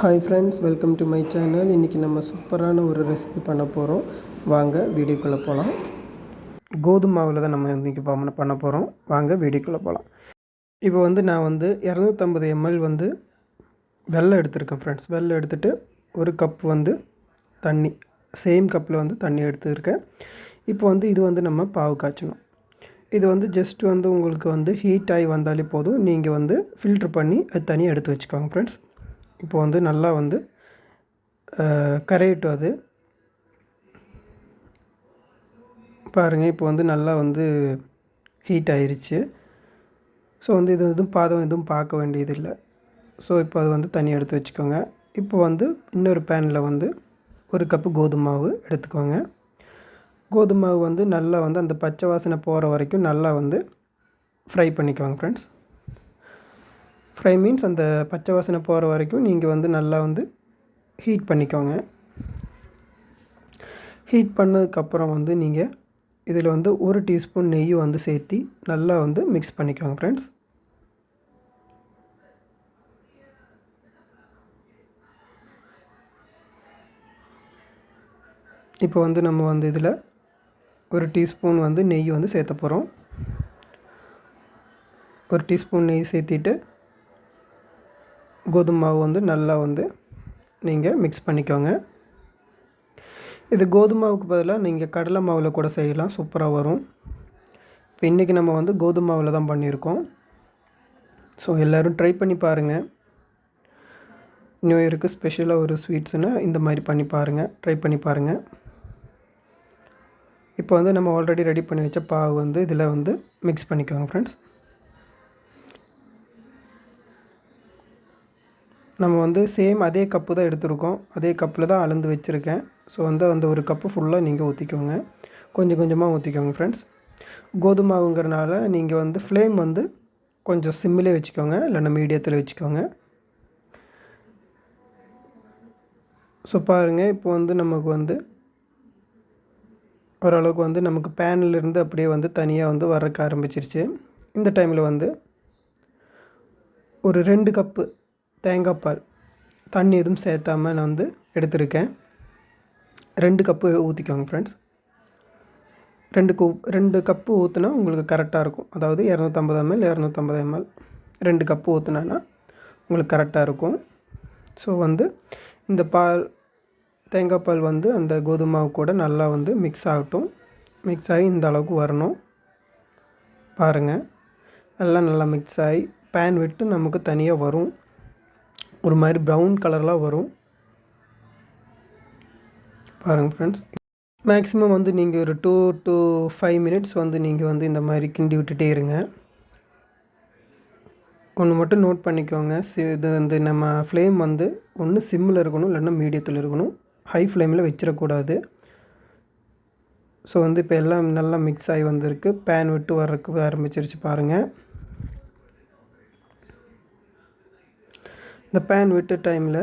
Hi friends welcome to my channel இன்றைக்கி நம்ம சூப்பரான ஒரு ரெசிபி பண்ண போகிறோம் வாங்க வீடியோக்குள்ளே போகலாம் கோதுமை மாவில் தான் நம்ம இன்றைக்கி பண்ண பண்ண போகிறோம் வாங்க வீடியோக்குள்ளே போகலாம் இப்போ வந்து நான் வந்து இரநூத்தம்பது எம்எல் வந்து வெள்ளம் எடுத்திருக்கேன் ஃப்ரெண்ட்ஸ் வெள்ளம் எடுத்துகிட்டு ஒரு கப் வந்து தண்ணி சேம் கப்பில் வந்து தண்ணி எடுத்துருக்கேன். இப்போ வந்து இது வந்து நம்ம பாவு காய்ச்சணும். இது வந்து ஜஸ்ட் வந்து உங்களுக்கு வந்து ஹீட் ஆகி வந்தாலே போதும். நீங்கள் வந்து ஃபில்ட்ரு பண்ணி அது தனியாக எடுத்து வச்சுக்கோங்க ஃப்ரெண்ட்ஸ் இப்போ வந்து நல்லா வந்து கரையட்டும் அது. பாருங்கள் இப்போ வந்து நல்லா வந்து ஹீட் ஆயிருச்சு. ஸோ வந்து இது எதுவும் பாதம் எதுவும் பார்க்க வேண்டியதில்லை. ஸோ இப்போ அது வந்து தனியாக எடுத்து வச்சுக்கோங்க. இப்போ வந்து இன்னொரு பேனில் வந்து ஒரு கப்பு கோதுமை மாவு எடுத்துக்கோங்க. கோதுமை மாவு வந்து நல்லா வந்து அந்த பச்சை வாசனை போகிற வரைக்கும் நல்லா வந்து ஃப்ரை பண்ணிக்கோங்க ஃப்ரெண்ட்ஸ் ஃப்ரை மீன்ஸ் அந்த பச்சை வாசனை போகிற வரைக்கும் நீங்கள் வந்து நல்லா வந்து ஹீட் பண்ணிக்கோங்க. ஹீட் பண்ணதுக்கப்புறம் வந்து நீங்கள் இதில் வந்து ஒரு டீஸ்பூன் நெய் வந்து சேர்த்தி நல்லா வந்து மிக்ஸ் பண்ணிக்கோங்க ஃப்ரெண்ட்ஸ் இப்போ வந்து நம்ம வந்து இதில் ஒரு டீஸ்பூன் வந்து நெய் வந்து சேர்த்த போகிறோம் ஒரு டீஸ்பூன் நெய் சேர்த்திட்டு கோதுமை மாவு வந்து நல்லா வந்து நீங்கள் மிக்ஸ் பண்ணிக்கோங்க. இது கோதுமை மாவுக்கு பதிலாக நீங்கள் கடலை மாவில் கூட செய்யலாம் சூப்பராக வரும். இப்போ இன்றைக்கி நம்ம வந்து கோதுமை மாவில் தான் பண்ணியிருக்கோம். ஸோ எல்லோரும் ட்ரை பண்ணி பாருங்கள் நியூ இயருக்கு ஸ்பெஷலாக ஒரு ஸ்வீட்ஸுன்னு இந்த மாதிரி பண்ணி பாருங்கள் ட்ரை பண்ணி பாருங்கள் இப்போ வந்து நம்ம ஆல்ரெடி ரெடி பண்ணி வச்ச பாவு வந்து இதில் வந்து மிக்ஸ் பண்ணிக்கோங்க ஃப்ரெண்ட்ஸ் நம்ம வந்து சேம் அதே கப்பு தான் எடுத்திருக்கோம். அதே கப்பில் தான் அளந்து வச்சுருக்கேன். ஸோ வந்து அந்த ஒரு கப்பு ஃபுல்லாக நீங்கள் ஊற்றிக்கோங்க கொஞ்சம் கொஞ்சமாக ஊற்றிக்கோங்க ஃப்ரெண்ட்ஸ் கோதுமை மாவுங்கிறனால நீங்கள் வந்து ஃப்ளேம் வந்து கொஞ்சம் சிம்மிலே வச்சுக்கோங்க. இல்லைன்னா மீடியத்தில் வச்சுக்கோங்க. ஸோ பாருங்கள் இப்போ வந்து நமக்கு வந்து ஓரளவுக்கு வந்து நமக்கு பேனிலிருந்து அப்படியே வந்து தனியாக வந்து வரக்க ஆரம்பிச்சிருச்சு. இந்த டைமில் வந்து ஒரு ரெண்டு கப்பு தேங்காய் பால் தண்ணி எதுவும் சேர்த்தாமல் நான் வந்து எடுத்திருக்கேன். ரெண்டு கப்பு ஊற்றிக்கோங்க ஃப்ரெண்ட்ஸ் ரெண்டு கூ ரெண்டு கப்பு ஊற்றுனா உங்களுக்கு கரெக்டாக இருக்கும். அதாவது இரநூத்தம்பது எம்எல் இரநூத்தம்பது எம்எல் ரெண்டு கப்பு ஊற்றுனா உங்களுக்கு கரெக்டாக இருக்கும். ஸோ வந்து இந்த பால் தேங்காய் பால் வந்து அந்த கோதுமாவு கூட நல்லா வந்து மிக்ஸ் ஆகட்டும். மிக்ஸ் ஆகி இந்த அளவுக்கு வரணும். பாருங்கள் எல்லாம் நல்லா மிக்ஸ் ஆகி பேன் விட்டு நமக்கு தனியாக வரும். ஒரு மாதிரி ப்ரௌன் கலர்லாம் வரும். பாருங்கள் ஃப்ரெண்ட்ஸ் மேக்ஸிமம் வந்து நீங்கள் ஒரு டூ டு ஃபைவ் மினிட்ஸ் வந்து நீங்கள் வந்து இந்த மாதிரி கிண்டி விட்டுட்டே இருங்க. ஒன்று மட்டும் நோட் பண்ணிக்கோங்க. சி இது வந்து நம்ம ஃப்ளேம் வந்து ஒன்று சிம்மில் இருக்கணும் இல்லைன்னா மீடியத்தில் இருக்கணும். ஹை ஃப்ளேமில் வச்சிடக்கூடாது. ஸோ வந்து இப்போ எல்லாம் நல்லா மிக்ஸ் ஆகி வந்திருக்கு. பேன் விட்டு வர்றதுக்கு ஆரம்பிச்சிருச்சு பாருங்கள் இந்த பேன் விட்டு டைமில்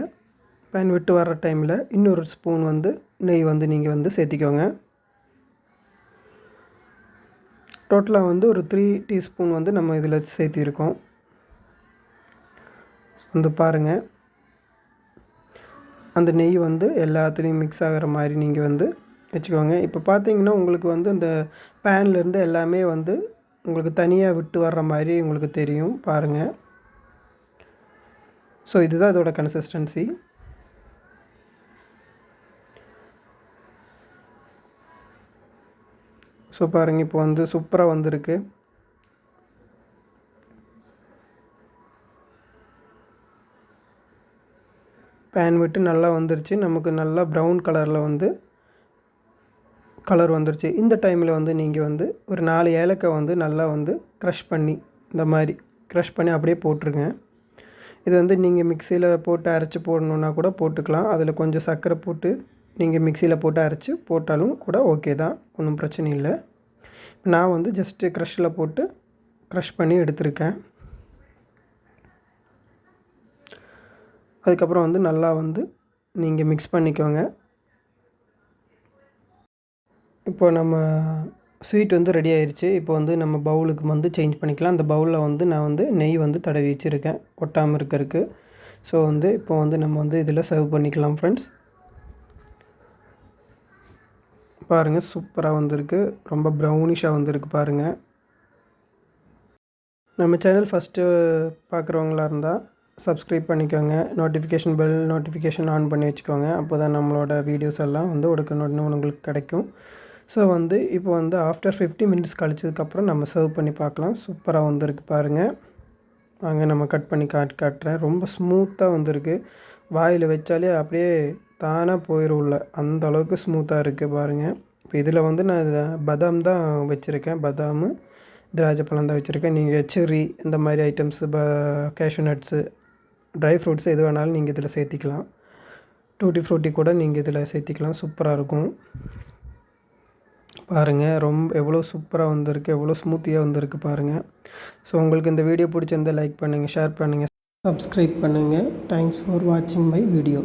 பேன் விட்டு வர்ற டைமில் இன்னொரு ஸ்பூன் வந்து நெய் வந்து நீங்கள் வந்து சேர்த்திக்கோங்க. டோட்டலாக வந்து ஒரு த்ரீ டீஸ்பூன் வந்து நம்ம இதில் சேர்த்திருக்கோம். வந்து பாருங்கள் அந்த நெய் வந்து எல்லாத்துலேயும் மிக்ஸ் ஆகிற மாதிரி நீங்கள் வந்து வச்சுக்கோங்க. இப்போ பார்த்தீங்கன்னா உங்களுக்கு வந்து இந்த பேன்லேருந்து எல்லாமே வந்து உங்களுக்கு தனியாக விட்டு வர்ற மாதிரி உங்களுக்கு தெரியும். பாருங்கள் ஸோ இதுதான் இதோட கன்சிஸ்டன்சி ஸோ பாருங்கள் இப்போ வந்து சூப்பராக வந்திருக்கு. பேன் விட்டு நல்லா வந்துருச்சு. நமக்கு நல்லா ப்ரௌன் கலரில் வந்து கலர் வந்துருச்சு. இந்த டைமில் வந்து நீங்கள் வந்து ஒரு நாலு ஏலக்காய் வந்து நல்லா வந்து க்ரஷ் பண்ணி இந்த மாதிரி க்ரஷ் பண்ணி அப்படியே போட்டுருங்க. இது வந்து நீங்கள் மிக்சியில் போட்டு அரைச்சி போடணுன்னா கூட போட்டுக்கலாம். அதில் கொஞ்சம் சர்க்கரை போட்டு நீங்கள் மிக்சியில் போட்டு அரைச்சி போட்டாலும் கூட ஓகே தான். ஒன்றும் பிரச்சனை இல்லை. நான் வந்து ஜஸ்ட்டு க்ரஷில் போட்டு க்ரஷ் பண்ணி எடுத்திருக்கேன். அதுக்கப்புறம் வந்து நல்லா வந்து நீங்கள் மிக்ஸ் பண்ணிக்கோங்க. இப்போ நம்ம ஸ்வீட் வந்து ரெடி ஆயிடுச்சு இப்போ வந்து நம்ம பவுலுக்கு வந்து சேஞ்ச் பண்ணிக்கலாம். அந்த பவுலில் வந்து நான் வந்து நெய் வந்து தடவி வச்சுருக்கேன். ஒட்டாமல் இருக்கிறதுக்கு. ஸோ வந்து இப்போ வந்து நம்ம வந்து இதில் சர்வ் பண்ணிக்கலாம் ஃப்ரெண்ட்ஸ் பாருங்கள் சூப்பராக வந்திருக்கு. ரொம்ப ப்ரௌனிஷாக வந்திருக்கு பாருங்கள் நம்ம சேனல் ஃபஸ்ட்டு பார்க்குறவங்களா இருந்தால் சப்ஸ்கிரைப் பண்ணிக்கோங்க. நோட்டிஃபிகேஷன் பெல் நோட்டிஃபிகேஷன் ஆன் பண்ணி வச்சுக்கோங்க. அப்போ தான் நம்மளோட வீடியோஸ் எல்லாம் வந்து உடனே உங்களுக்கு கிடைக்கும். ஸோ வந்து இப்போ வந்து ஆஃப்டர் ஃபிஃப்டி மினிட்ஸ் கழிச்சதுக்கப்புறம் நம்ம சர்வ் பண்ணி பார்க்கலாம். சூப்பராக வந்திருக்கு பாருங்கள் வாங்க நம்ம கட் பண்ணி காட் காட்டுறேன். ரொம்ப ஸ்மூத்தாக வந்திருக்கு. வாயில் வச்சாலே அப்படியே தானாக போயிடும் உள்ள. அந்த அளவுக்கு ஸ்மூத்தாக இருக்குது பாருங்கள் இப்போ இதில் வந்து நான் பதாம் தான் வச்சுருக்கேன். பதாமு திராட்சை பழம் தான் வச்சுருக்கேன். நீங்கள் செர்ரி இந்த மாதிரி ஐட்டம்ஸு ப கேஷ்யூ நட்ஸு ட்ரை ஃப்ரூட்ஸ் எது வேணாலும் நீங்கள் இதில் சேர்த்திக்கலாம். டூட்டி ஃப்ரூட்டி கூட நீங்கள் இதில் சேர்த்திக்கலாம். சூப்பராக இருக்கும். பாருங்கள் ரொம்ப எவ்வளோ சூப்பராக வந்திருக்கு எவ்வளோ ஸ்மூத்தியாக வந்திருக்கு பாருங்கள் ஸோ உங்களுக்கு இந்த வீடியோ பிடிச்சிருந்தால் லைக் பண்ணுங்கள் ஷேர் பண்ணுங்கள் சப்ஸ்கிரைப் பண்ணுங்கள் தேங்க்ஸ் ஃபார் வாட்சிங் மை வீடியோ